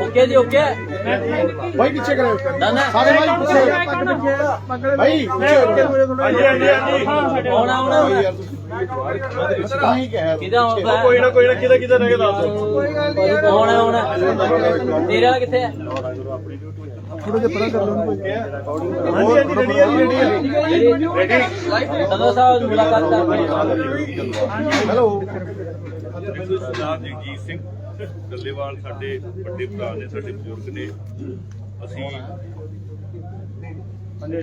Okay ਜੀ okay. ਭਾਈ ਪਿੱਛੇ ਕਰੋ ਨਾ ਨਾ ਸਾਰੇ ਭਾਈ ਪਿੱਛੇ। ਭਾਈ ਹਾਂਜੀ ਹਾਂਜੀ ਹਾਂਜੀ। ਆਉਣਾ ਆਉਣਾ। ਤਾਂ ਹੀ ਕੋਈ ਨਾ ਕੋਈ ਨਾ। ਕਿਹਦਾ ਕਿਹਦਾ ਰਹਿ ਗਿਆ ਦੱਸ ਆਉਣਾ ਆਉਣਾ। ਤੇਰੇ ਵਾਲਾ ਕਿੱਥੇ ਹੈ? ਥੋੜਾ ਜਿਹਾ ਪਰਾਂ ਕਰ ਲਓ ਹਾਂਜੀ ਹਾਂਜੀ ਰੈਡੀ ਹੈ ਜੀ ਰੈਡੀ ਰੈਡੀ ਸੰਧੂ ਸਾਹਿਬ ਮੁਲਾਕਾਤ ਕਰਦੇ ਹਾਂ। ਹੈਲੋ। ਸਰਦਾਰ ਜਗਜੀਤ ਸਿੰਘ। ਡੱਲੇਵਾਲ ਸਾਡੇ ਵੱਡੇ ਭਰਾ ਨੇ ਸਾਡੇ ਬਜ਼ੁਰਗ ਨੇ। ਅਸੀਂ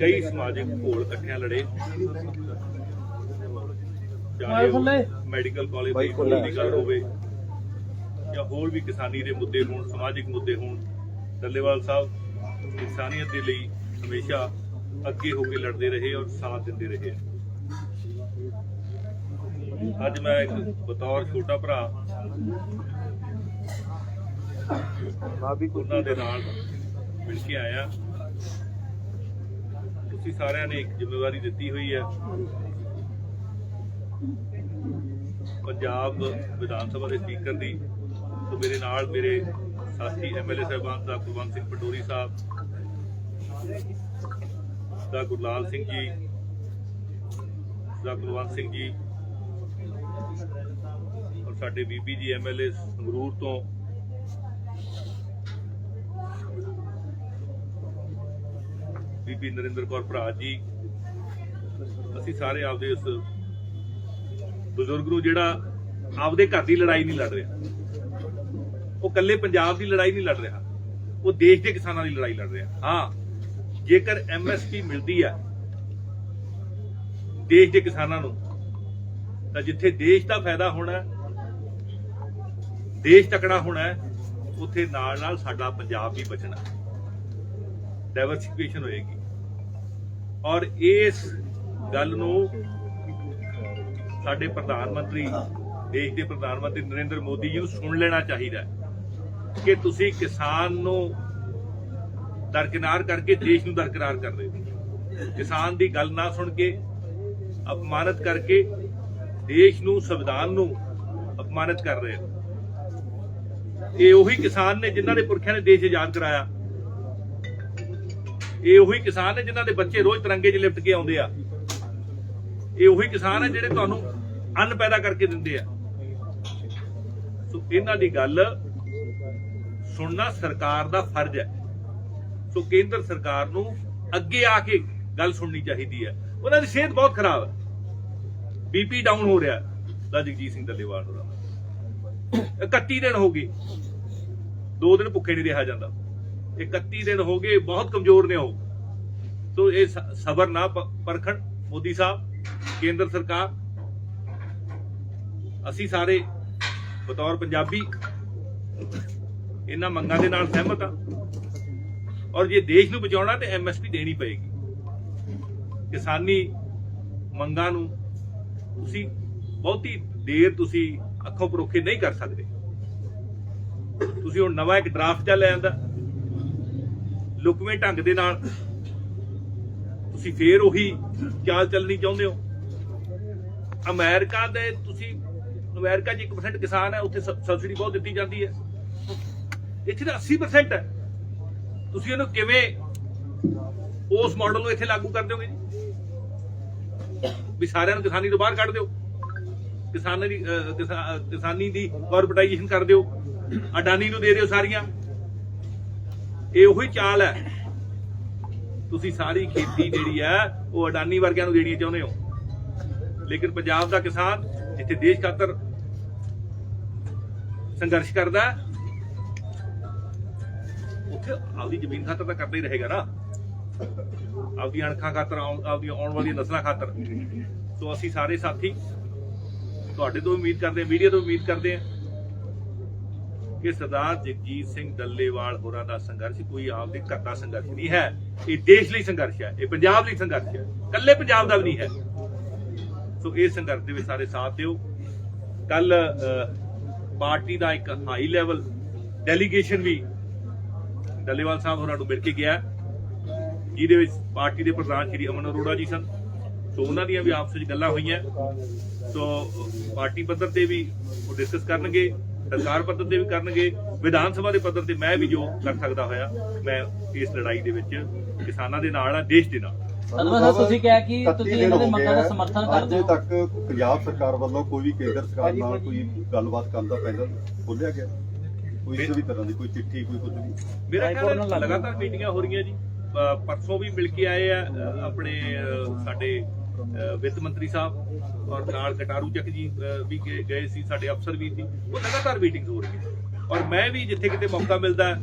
ਕਈ ਸਮਾਜਿਕ ਘੋਲ ਇਕੱਠਿਆਂ ਲੜੇ। ਚਾਹੇ ਮੈਡੀਕਲ ਕਾਲਜ ਦੀ ਦੀ ਗੱਲ ਹੋਵੇ ਜਾਂ ਹੋਰ ਵੀ ਕਿਸਾਨੀ ਦੇ ਮੁੱਦੇ ਹੋਣ ਸਮਾਜਿਕ ਮੁੱਦੇ ਹੋਣ ਡੱਲੇਵਾਲ ਸਾਹਿਬ ਇਨਸਾਨੀਅਤ ਦੇ ਲਈ ਹਮੇਸ਼ਾ ਅੱਗੇ ਹੋ ਕੇ ਲੜਦੇ ਰਹੇ ਔਰ ਸਾਥ ਦਿੰਦੇ ਰਹੇ। ਅੱਜ ਮੈਂ ਇੱਕ ਬਤੌਰ ਛੋਟਾ ਭਰਾ ਉਹਨਾਂ ਦੇ ਨਾਲ ਮਿਲ ਕੇ ਆਇਆ। ਤੁਸੀਂ ਸਾਰਿਆਂ ਨੇ ਇੱਕ ਜ਼ਿੰਮੇਵਾਰੀ ਦਿੱਤੀ ਹੋਈ ਹੈ। ਪੰਜਾਬ ਵਿਧਾਨ ਸਭਾ ਦੇ ਸਪੀਕਰ ਦੀ ਤੋਂ ਮੇਰੇ ਨਾਲ ਮੇਰੇ ਸਾਥੀ ਐਮਐਲਏ ਸਾਹਿਬਾਨ ਦਾ ਕੁਲਵੰਤ ਸਿੰਘ ਪਟੋਰੀ ਸਾਹਿਬ ਦਾ ਗੁਰਲਾਲ ਸਿੰਘ ਜੀ ਦਾ ਕੁਲਵੰਤ ਸਿੰਘ ਜੀ ਔਰ ਸਾਡੇ ਬੀਬੀ ਜੀ ਐਮਐਲਏ ਸੰਗਰੂਰ ਤੋਂ ਬੀਬੀ ਨਰਿੰਦਰ ਕੌਰ ਭਰਾ ਜੀ। ਅਸੀਂ ਸਾਰੇ ਆਪਦੇ ਉਸ ਬਜ਼ੁਰਗ ਨੂੰ ਜਿਹੜਾ ਆਪਦੇ ਘਰ ਦੀ ਲੜਾਈ ਨਹੀਂ ਲੜ ਰਿਹਾ ਉਹ ਇਕੱਲੇ ਪੰਜਾਬ ਦੀ ਲੜਾਈ ਨਹੀਂ ਲੜ ਰਿਹਾ ਉਹ ਦੇਸ਼ ਦੇ ਕਿਸਾਨਾਂ ਦੀ ਲੜਾਈ ਲੜ ਰਿਹਾ। ਹਾਂ ਜੇਕਰ ਐਮਐਸਪੀ ਮਿਲਦੀ ਹੈ ਦੇਸ਼ ਦੇ ਕਿਸਾਨਾਂ ਨੂੰ ਤਾਂ ਜਿੱਥੇ ਦੇਸ਼ ਦਾ ਫਾਇਦਾ ਹੋਣਾ ਦੇਸ਼ ਤਕੜਾ ਹੋਣਾ ਹੈ, ਉੱਥੇ ਨਾਲ ਨਾਲ ਸਾਡਾ ਪੰਜਾਬ ਵੀ ਬਚਣਾ ਡਾਈਵਰਸਿਫਿਕੇਸ਼ਨ ਹੋਏਗੀ। ਔਰ ਇਸ ਗੱਲ ਨੂੰ ਸਾਡੇ ਪ੍ਰਧਾਨ ਮੰਤਰੀ ਦੇਸ਼ ਦੇ ਪ੍ਰਧਾਨ ਮੰਤਰੀ ਨਰਿੰਦਰ ਮੋਦੀ ਜੀ ਨੂੰ ਸੁਣ ਲੈਣਾ ਚਾਹੀਦਾ ਹੈ ਕਿ ਤੁਸੀਂ ਕਿਸਾਨ ਨੂੰ ਦਰਕਿਨਾਰ ਕਰਕੇ ਦੇਸ਼ ਨੂੰ ਦਰਕਿਨਾਰ ਕਰ ਰਹੇ ਹੋ। ਕਿਸਾਨ ਦੀ ਗੱਲ ਨਾ ਸੁਣ ਕੇ ਅਪਮਾਨਿਤ ਕਰਕੇ ਦੇਸ਼ ਨੂੰ ਸੰਵਿਧਾਨ ਨੂੰ ਅਪਮਾਨਿਤ ਕਰ ਰਹੇ ਹੋ। ਇਹ ਉਹੀ ਕਿਸਾਨ ਨੇ ਜਿਨ੍ਹਾਂ ਦੇ ਪੁਰਖਿਆਂ ਨੇ ਦੇਸ਼ ਆਜ਼ਾਦ ਕਰਾਇਆ। ਇਹ ਉਹੀ ਕਿਸਾਨ ਨੇ ਜਿਨ੍ਹਾਂ ਦੇ ਬੱਚੇ ਰੋਜ਼ ਤਿਰੰਗੇ 'ਚ ਲਿਪਟ ਕੇ ਆਉਂਦੇ ਆ। ਇਹ ਉਹੀ ਕਿਸਾਨ ਹੈ ਜਿਹੜੇ ਤੁਹਾਨੂੰ ਅੰਨ ਪੈਦਾ ਕਰਕੇ ਦਿੰਦੇ ਆ। ਸੋ ਇਹਨਾਂ ਦੀ ਗੱਲ ਸੁਣਨਾ ਸਰਕਾਰ ਦਾ ਫਰਜ਼ ਹੈ। ਸੋ ਕੇਂਦਰ ਸਰਕਾਰ ਨੂੰ ਅੱਗੇ ਆ ਕੇ ਗੱਲ ਸੁਣਨੀ ਚਾਹੀਦੀ ਹੈ। ਉਹਨਾਂ ਦੀ ਸਿਹਤ ਬਹੁਤ ਖਰਾਬ ਹੈ। ਬੀਪੀ ਡਾਊਨ ਹੋ ਰਿਹਾ ਦਾ ਜਗਜੀਤ ਸਿੰਘ ਦੱਲੇਵਾਲ ਹੋਰਾਂ 31 ਦਿਨ ਹੋ ਗਏ। ਦੋ ਦਿਨ ਭੁੱਖੇ ਨਹੀਂ ਰਿਹਾ ਜਾਂਦਾ। 31 ਦਿਨ ਹੋ ਗਏ ਬਹੁਤ ਕਮਜ਼ੋਰ ਨੇ ਉਹ ਸੋ ਇਹ ਸ- ਸਬਰ ਨਾ ਪ- ਪਰਖਣ ਮੋਦੀ ਸਾਹਿਬ ਕੇਂਦਰ ਸਰਕਾਰ ਅਸੀਂ ਸਾਰੇ ਬਤੌਰ ਪੰਜਾਬੀ ਇਹਨਾਂ ਮੰਗਾਂ ਦੇ ਨਾਲ ਸਹਿਮਤ ਆ ਔਰ ਜੇ ਦੇਸ਼ ਨੂੰ ਬਚਾਉਣਾ ਤੇ ਐਮਐਸਪੀ ਦੇਣੀ ਪਏਗੀ ਕਿਸਾਨੀ ਮੰਗਾਂ ਨੂੰ ਤੁਸੀਂ ਬਹੁਤੀ ਦੇਰ ਤੁਸੀਂ ਅੱਖੋਂ ਪਰੋਖੇ ਨਹੀਂ ਕਰ ਸਕਦੇ ਤੁਸੀਂ ਹੁਣ ਨਵਾਂ ਇੱਕ ਡਰਾਫਟ ਚੱਲ ਆਂਦਾ ਲੁਕਵੇਂ ਢੰਗ ਦੇ ਨਾਲ ਤੁਸੀਂ ਫੇਰ ਉਹੀ ਚਾਲ ਚੱਲਣੀ ਚਾਹੁੰਦੇ ਹੋ? ਅਮਰੀਕਾ ਦੇ ਤੁਸੀਂ ਅਮਰੀਕਾ 'ਚ 1% ਕਿਸਾਨ ਹੈ ਉੱਥੇ ਸਬ- ਸਬਸਿਡੀ ਬਹੁਤ ਦਿੱਤੀ ਜਾਂਦੀ ਹੈ। ਇੱਥੇ ਤਾਂ 80% ਹੈ। ਤੁਸੀਂ ਇਹਨੂੰ ਕਿਵੇਂ ਉਸ ਮਾਡਲ ਨੂੰ ਇੱਥੇ ਲਾਗੂ ਕਰ ਦਿਓਗੇ ਜੀ? ਵੀ ਸਾਰਿਆਂ ਨੂੰ ਕਿਸਾਨੀ ਤੋਂ ਬਾਹਰ ਕੱਢ ਦਿਓ। ਕਿਸਾਨਾਂ ਦੀ ਅਹ, ਕਿਸਾਨੀ ਦੀ ਕਾਰਪੋਰੇਟਾਈਜੇਸ਼ਨ ਕਰ ਦਿਓ। ਅਡਾਨੀ ਨੂੰ ਦੇ ਦਿਓ ਸਾਰੀਆਂ। ਇਹ ਉਹੀ ਚਾਲ ਹੈ। ਤੁਸੀਂ ਸਾਰੀ ਖੇਤੀ ਜਿਹੜੀ ਹੈ, ਉਹ ਅਡਾਨੀ ਵਰਗਿਆਂ ਨੂੰ ਦੇਣੀ ਚਾਹੁੰਦੇ ਹੋ। ਲੇਕਿਨ ਪੰਜਾਬ ਦਾ ਕਿਸਾਨ ਜਿੱਥੇ ਦੇਸ਼ ਖਾਤਰ ਸੰਘਰਸ਼ ਕਰਦਾ ਉੱਥੇ ਆਪਦੀ ਜ਼ਮੀਨ ਖਾਤਰ ਤਾਂ ਕਰਦਾ ਹੀ ਰਹੇਗਾ ਨਾ। ਆਪਦੀ ਅਣਖਾਂ ਖਾਤਰ ਆਉਣ- ਆਉਣ ਵਾਲੀਆਂ ਨਸਲਾਂ ਖਾਤਰ। ਸੋ ਅਸੀਂ ਸਾਰੇ ਸਾਥੀ, ਤੁਹਾਡੇ ਤੋਂ ਉਮੀਦ ਕਰਦੇ ਮੀਡੀਆ ਤੋਂ ਉਮੀਦ ਕਰਦੇ ਹਾਂ। ਕਿ ਸਰਦਾਰ ਜਗਜੀਤ ਸਿੰਘ ਡੱਲੇਵਾਲ ਹੋਰਾਂ ਦਾ ਸੰਘਰਸ਼ ਕੋਈ ਆਪਦੇ ਘਰ ਦਾ ਸੰਘਰਸ਼ ਨਹੀਂ ਹੈ। ਇਹ ਦੇਸ਼ ਲਈ ਸੰਘਰਸ਼ ਹੈ, ਇਹ ਪੰਜਾਬ ਲਈ ਸੰਘਰਸ਼ ਹੈ, ਇਕੱਲੇ ਪੰਜਾਬ ਦਾ ਵੀ ਨਹੀਂ ਹੈ। ਸੋ ਇਹ ਸੰਘਰਸ਼ ਦੇ ਵਿੱਚ ਸਾਰੇ ਸਾਥ ਦਿਓ। ਕੱਲ ਪਾਰਟੀ ਦਾ ਇੱਕ ਹਾਈ ਲੈਵਲ ਡੈਲੀਗੇਸ਼ਨ ਵੀ ਡੱਲੇਵਾਲ ਸਾਹਿਬ ਹੋਰਾਂ ਨੂੰ ਮਿਲ ਕੇ ਗਿਆ। ਜਿਹਦੇ ਵਿੱਚ ਪਾਰਟੀ ਦੇ ਪ੍ਰਧਾਨ ਸ਼੍ਰੀ ਅਮਨ ਅਰੋੜਾ ਜੀ ਸਨ। ਸੋ ਉਹਨਾਂ ਦੀਆਂ ਵੀ ਆਪਸ ਵਿੱਚ ਗੱਲਾਂ ਹੋਈਆਂ। ਸੋ ਪਾਰਟੀ ਪੱਧਰ ਤੇ ਵੀ ਉਹ ਡਿਸਕਸ ਕਰਨਗੇ। ਸਰਕਾਰ ਪੱਧਰ ਤੇ ਵੀ ਕਰਨਗੇ ਵਿਧਾਨ ਸਭਾ ਦੇ ਪੱਧਰ ਤੇ ਮੈਂ ਵੀ ਜੋ ਕਰ ਸਕਦਾ ਹੋਇਆ ਮੈਂ ਇਸ ਲੜਾਈ ਦੇ ਵਿੱਚ ਕਿਸਾਨਾਂ ਦੇ ਨਾਲ ਆ ਦੇਸ਼ ਦੇ ਨਾਲ। ਸਾਹਿਬ ਤੁਸੀਂ ਕਿਹਾ ਕਿ 31 ਤੁਸੀਂ ਇਹਨਾਂ ਦੇ ਮੰਗਾਂ ਦਾ ਸਮਰਥਨ। ਕਰਦੇ ਅਜੇ ਹੋ। ਤੱਕ ਪੰਜਾਬ ਸਰਕਾਰ ਵੱਲੋਂ ਕੋਈ ਵੀ ਕੇਂਦਰ ਸਰਕਾਰ ਨਾਲ ਕੋਈ ਗੱਲਬਾਤ ਕਰਨ ਦਾ ਪੈਨਲ ਖੋਲਿਆ ਗਿਆ? ਕੋਈ ਕਿਸੇ ਵੀ ਤਰ੍ਹਾਂ ਦੀ ਕੋਈ ਚਿੱਠੀ ਕੋਈ ਕੁਝ ਵੀ? ਮੇਰਾ ਖਿਆਲ ਹੈ ਲਗਾਤਾਰ ਮੀਟਿੰਗਾਂ ਹੋ ਰਹੀਆਂ ਜੀ। ਪਰਸੋਂ ਵੀ ਮਿਲ ਕੇ ਆਏ ਆ ਆਪਣੇ ਸਾਡੇ ਵਿੱਤ ਮੰਤਰੀ ਸਾਹਿਬ ਔਰ ਨਾਲ ਕਟਾਰੂ ਚੱਕ ਜੀ ਵੀ ਗਏ ਸੀ ਸਾਡੇ ਅਫਸਰ ਵੀ ਸੀ, ਉਹ ਲਗਾਤਾਰ ਮੀਟਿੰਗਸ ਹੋ ਰਹੀਆਂ ਔਰ ਮੈਂ ਵੀ ਜਿੱਥੇ ਕਿਤੇ ਮੌਕਾ ਮਿਲਦਾ,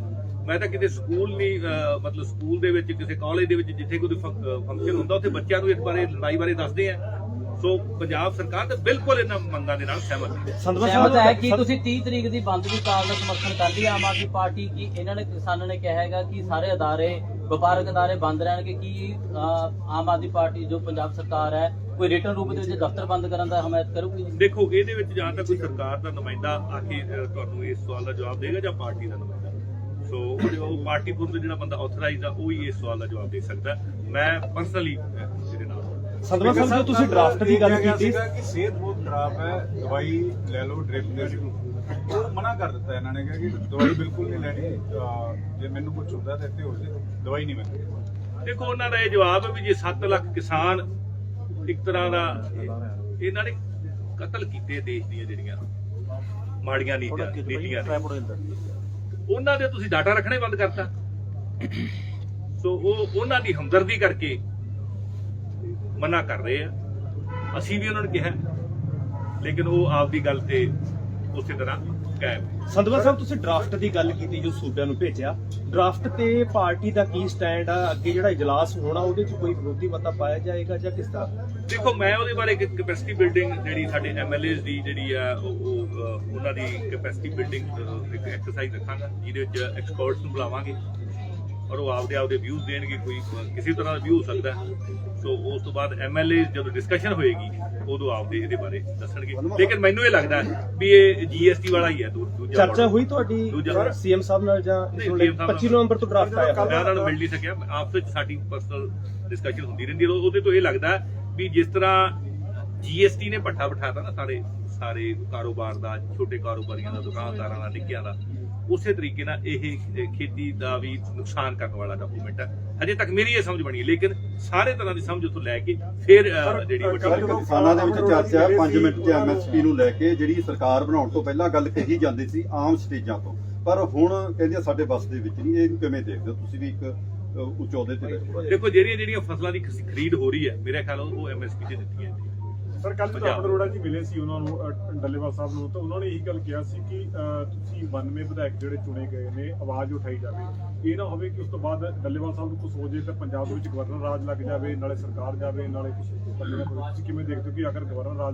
ਮੈਂ ਤਾਂ ਕਿਤੇ ਸਕੂਲ ਨਹੀਂ ਮਤਲਬ ਸਕੂਲ ਦੇ ਵਿੱਚ, ਕਿਸੇ ਕਾਲਜ ਦੇ ਵਿੱਚ ਜਿੱਥੇ ਕੋਈ ਫੰਕਸ਼ਨ ਹੁੰਦਾ, ਉੱਥੇ ਬੱਚਿਆਂ ਨੂੰ ਇਸ ਬਾਰੇ, ਲੜਾਈ ਬਾਰੇ ਦੱਸਦੇ ਆ। ਸੋ ਪੰਜਾਬ ਸਰਕਾਰ ਤਾਂ ਬਿਲਕੁਲ ਇਹਨਾਂ ਮੰਗਾਂ ਦੇ ਨਾਲ ਸਹਿਮਤ ਹੈ। ਸਹਿਮਤ ਹੈ ਕਿ ਤੁਸੀਂ 30 ਤਰੀਕ ਦੀ ਬੰਦ ਦੀ ਕਾਲ ਦਾ ਸਮਰਥਨ ਕਰਦੀ ਆਮ ਆਦਮੀ ਪਾਰਟੀ ਕੀ ਇਹਨਾਂ ਨੇ ਕਿਸਾਨਾਂ ਨੇ ਕਿਹਾ ਹੈਗਾ ਕਿ ਸਾਰੇ ਅਦਾਰੇ ਵਪਾਰਕ ਅਦਾਰੇ ਬੰਦ ਰਹਿਣਗੇ ਕੀ ਆਮ ਆਦਮੀ ਪਾਰਟੀ ਜੋ ਪੰਜਾਬ ਸਰਕਾਰ ਹੈ ਕੋਈ ਰਿਟਰਨ ਰੂਪ ਦੇ ਵਿੱਚ ਦਫ਼ਤਰ ਬੰਦ ਕਰਨ ਦਾ ਹਮਾਇਤ ਕਰੂਗੀ? ਦੇਖੋ ਇਹਦੇ ਵਿੱਚ ਜਾਂ ਤਾਂ ਕੋਈ ਸਰਕਾਰ ਦਾ ਨੁਮਾਇੰਦਾ ਆ ਕੇ ਤੁਹਾਨੂੰ ਇਸ ਸਵਾਲ ਦਾ ਜਵਾਬ ਦੇਗਾ ਜਾਂ ਪਾਰਟੀ ਦਾ ਨੁਮਾਇੰਦਾ। ਸੋ ਉਹ- ਪਾਰਟੀ ਤੋਂ ਜਿਹੜਾ ਬੰਦਾ ਆਥੋਰਾਈਜ਼ਡ ਆ ਉਹ ਹੀ ਇਸ ਸਵਾਲ ਦਾ ਜਵਾਬ ਦੇ ਸਕਦਾ। ਮੈਂ ਪਰਸਨਲੀ ਸੰਧਵਾ ਸਾਹਿਬ ਜੋ ਤੁਸੀਂ ਡਰਾਫਟ ਦੀ ਗੱਲ ਕੀਤੀ। ਕਿ ਸਿਹਤ ਬਹੁਤ ਖਰਾਬ ਹੈ ਦਵਾਈ ਲੈ ਲਓ ਡ੍ਰਿਪ ਦੇ ਉਹ ਮਨਾ ਕਰ ਦਿੱਤਾ ਇਹਨਾਂ ਨੇ ਕਿ ਦਵਾਈ ਬਿਲਕੁਲ ਨਹੀਂ ਲੈਣੀ। ਜੇ ਮੈਨੂੰ ਕੁਝ ਹੁੰਦਾ ਤਾਂ ਇੱਥੇ ਹੋ ਜੇ ਦਵਾਈ ਨਹੀਂ ਮਿਲਦੀ। ਦੇਖੋ ਉਹਨਾਂ ਦਾ ਇਹ ਜਵਾਬ ਹੈ ਵੀ ਜੇ 7 ਲੱਖ ਕਿਸਾਨ ਇੱਕ ਤਰ੍ਹਾਂ ਦਾ ਇਹਨਾਂ ਨੇ ਕਤਲ ਕੀਤੇ ਦੇਸ਼ ਦੀਆਂ ਜਿਹੜੀਆਂ ਮਾੜੀਆਂ ਨੀਤੀਆਂ ਨੀਤੀਆਂ। ਉਹਨਾਂ ਦੇ ਤੁਸੀਂ ਡਾਟਾ ਰੱਖਣੇ ਬੰਦ ਕਰਤਾ। ਸੋ ਉਹ ਉਹਨਾਂ ਦੀ ਹਮਦਰਦੀ ਕਰਕੇ ਮਨਾ ਕਰ ਰਹੇ ਆ। ਅਸੀਂ ਵੀ ਉਹਨਾਂ ਨੂੰ ਕਿਹਾ ਲੇਕਿਨ ਉਹ ਆਪਦੀ ਗੱਲ ਤੇ ਉਸੇ ਤਰ੍ਹਾਂ ਕਾਇਮ। ਸੰਧਵਾ ਸਾਹਿਬ ਤੁਸੀਂ ਡਰਾਫਟ ਦੀ ਗੱਲ ਕੀਤੀ ਜੋ ਸੂਬਿਆਂ ਨੂੰ ਭੇਜਿਆ। ਡਰਾਫਟ ਤੇ ਪਾਰਟੀ ਦਾ ਕੀ ਸਟੈਂਡ ਆ? ਅੱਗੇ ਜਿਹੜਾ ਇਜਲਾਸ ਹੋਣਾ ਉਹਦੇ 'ਚ ਕੋਈ ਵਿਰੋਧੀ ਮਤਾ ਪਾਇਆ ਜਾਏਗਾ ਜਾਂ ਕਿਸ ਤਰ੍ਹਾਂ? ਦੇਖੋ ਮੈਂ ਉਹਦੇ ਬਾਰੇ ਕੈਪੈਸਿਟੀ ਬਿਲਡਿੰਗ ਜਿਹੜੀ ਸਾਡੇ ਐਮਐਲਏਜ਼ ਦੀ ਜਿਹੜੀ ਆ ਉਹ ਉਹਨਾਂ ਦੀ ਕੈਪੈਸਿਟੀ ਬਿਲਡਿੰਗ ਇੱਕ ਐਕਸਰਸਾਈਜ਼ ਰੱਖਾਂਗਾ ਜਿਹਦੇ ਵਿੱਚ ਐਕਸਪਰਟਸ ਨੂੰ ਬੁਲਾਵਾਂਗੇ। ਔਰ ਉਹ ਆਪਦੇ ਆਪਦੇ ਵਿਊਜ਼ ਦੇਣਗੇ ਕੋਈ ਕਿਸੇ ਤਰ੍ਹਾਂ ਦਾ ਵਿਊ ਹੋ ਸਕਦਾ। ਹੈ। ਸੋ ਉਸ ਤੋਂ ਬਾਅਦ ਐਮਐਲਏ ਜਦੋਂ ਡਿਸਕਸ਼ਨ ਹੋਏਗੀ ਉਦੋਂ ਆਪਦੇ ਇਹਦੇ ਬਾਰੇ ਦੱਸਣਗੇ। ਲੇਕਿਨ ਮੈਨੂੰ ਇਹ ਲੱਗਦਾ ਹੈ ਵੀ ਇਹ ਜੀਐਸਟੀ ਵਾਲਾ ਹੀ ਹੈ ਦੂਜਾ ਚਰਚਾ। ਹੋਈ ਤੁਹਾਡੀ ਸੀਐਮ ਸਾਹਿਬ ਨਾਲ ਜਾਂ ਨਹੀਂ, ਇਸ ਵੇਲੇ CM ਸਾਹਿਬ ਨਾਲ। 25 ਨਵੰਬਰ ਤੋਂ ਡਰਾਫਟ ਆਇਆ ਮੈਂ ਉਹਨਾਂ ਨੂੰ ਮਿਲ ਨਹੀਂ ਸਕਿਆ। ਆਪਸ ਵਿੱਚ ਸਾਡੀ ਪਰਸਨਲ ਡਿਸਕਸ਼ਨ ਹੁੰਦੀ ਰਹਿੰਦੀ ਹੈ। ਉਹਦੇ ਤੋਂ ਇਹ ਲੱਗਦਾ ਵੀ ਜਿਸ ਤਰ੍ਹਾਂ ਜੀਐਸਟੀ ਨੇ ਪੱਠਾ ਬਿਠਾਤਾ ਨਾ ਸਾਰੇ ਸਾਰੇ ਕਾਰੋਬਾਰ ਦਾ ਛੋਟੇ ਕਾਰੋਬਾਰੀਆਂ ਦਾ ਦੁਕਾਨਦਾਰਾਂ ਦਾ ਨਿੱਕਿਆਂ ਦਾ ਉਸੇ ਤਰੀਕੇ ਨਾਲ ਇਹ ਖੇਤੀ ਦਾ ਵੀ ਨੁਕਸਾਨ ਕਰਨ ਵਾਲਾ ਡਾਕੂਮੈਂਟ ਹੈ। ਹਜੇ ਤੱਕ ਮੇਰੀ ਇਹ ਸਮਝ ਬਣੀ ਹੈ ਲੇਕਿਨ ਸਾਰੇ ਤਰ੍ਹਾਂ ਦੀ ਸਮਝ ਉੱਥੋਂ ਲੈ ਕੇ ਫਿਰ ਜਿਹੜੀ ਕਿਸਾਨਾਂ ਦੇ ਵਿੱਚ ਚਰਚਾ ਹੈ 5 ਮਿੰਟ 'ਚ ਐਮਐਸਪੀ ਨੂੰ ਲੈ ਕੇ ਜਿਹੜੀ ਸਰਕਾਰ ਬਣਾਉਣ ਤੋਂ ਪਹਿਲਾਂ ਗੱਲ ਕਹੀ ਜਾਂਦੀ ਸੀ ਆਮ ਸਟੇਜਾਂ ਤੋਂ। ਪਰ ਹੁਣ ਕਹਿੰਦੇ ਸਾਡੇ ਬਸ ਦੇ ਵਿੱਚ ਨਹੀਂ ਇਹ ਕਿਵੇਂ ਦੇਖਦੇ ਹੋ? ਤੁਸੀਂ ਵੀ ਇੱਕ ਅ, ਉੱਚ ਅਹੁਦੇ ਤੇ ਦੇਖੋ ਜਿਹੜੀਆਂ ਜਿਹੜੀਆਂ ਫਸਲਾਂ ਦੀ ਖਰੀਦ ਹੋ ਰਹੀ ਹੈ ਮੇਰੇ ਖਿਆਲ ਉਹ ਐਮਐਸਪੀ ਤੇ ਦਿੱਤੀਆਂ ਜਾਂਦੀਆਂ ਸਰ ਕੱਲ। ਜਦੋਂ ਅਰੋੜਾ ਜੀ ਮਿਲੇ ਸੀ ਉਹਨਾਂ ਨੂੰ ਅ, ਡੱਲੇਵਾਲ ਸਾਹਿਬ ਨੂੰ ਤਾਂ ਉਹਨਾਂ ਨੇ ਇਹੀ ਗੱਲ ਕਿਹਾ ਸੀ ਕਿ ਅ, ਤੁਸੀਂ 92 ਵਿਧਾਇਕ ਜਿਹੜੇ ਚੁਣੇ ਗਏ ਨੇ ਆਵਾਜ਼ ਉਠਾਈ ਜਾਵੇ ਇਹ ਨਾ ਹੋਵੇ ਕਿ ਉਸ ਤੋਂ ਬਾਅਦ ਡੱਲੇਵਾਲ ਸਾਹਿਬ ਨੂੰ ਕੁਝ ਹੋ ਜੇ ਤਾਂ ਪੰਜਾਬ ਦੇ ਵਿੱਚ ਗਵਰਨਰ ਰਾਜ ਲੱਗ ਜਾਵੇ ਨਾਲੇ ਸਰਕਾਰ ਜਾਵੇ ਨਾਲੇ ਕੁਝ ਤੁਸੀਂ ਕਿਵੇਂ ਦੇਖਦੇ ਹੋ ਕਿ ਅਗਰ ਗਵਰਨਰ ਰਾਜ ਲੱਗ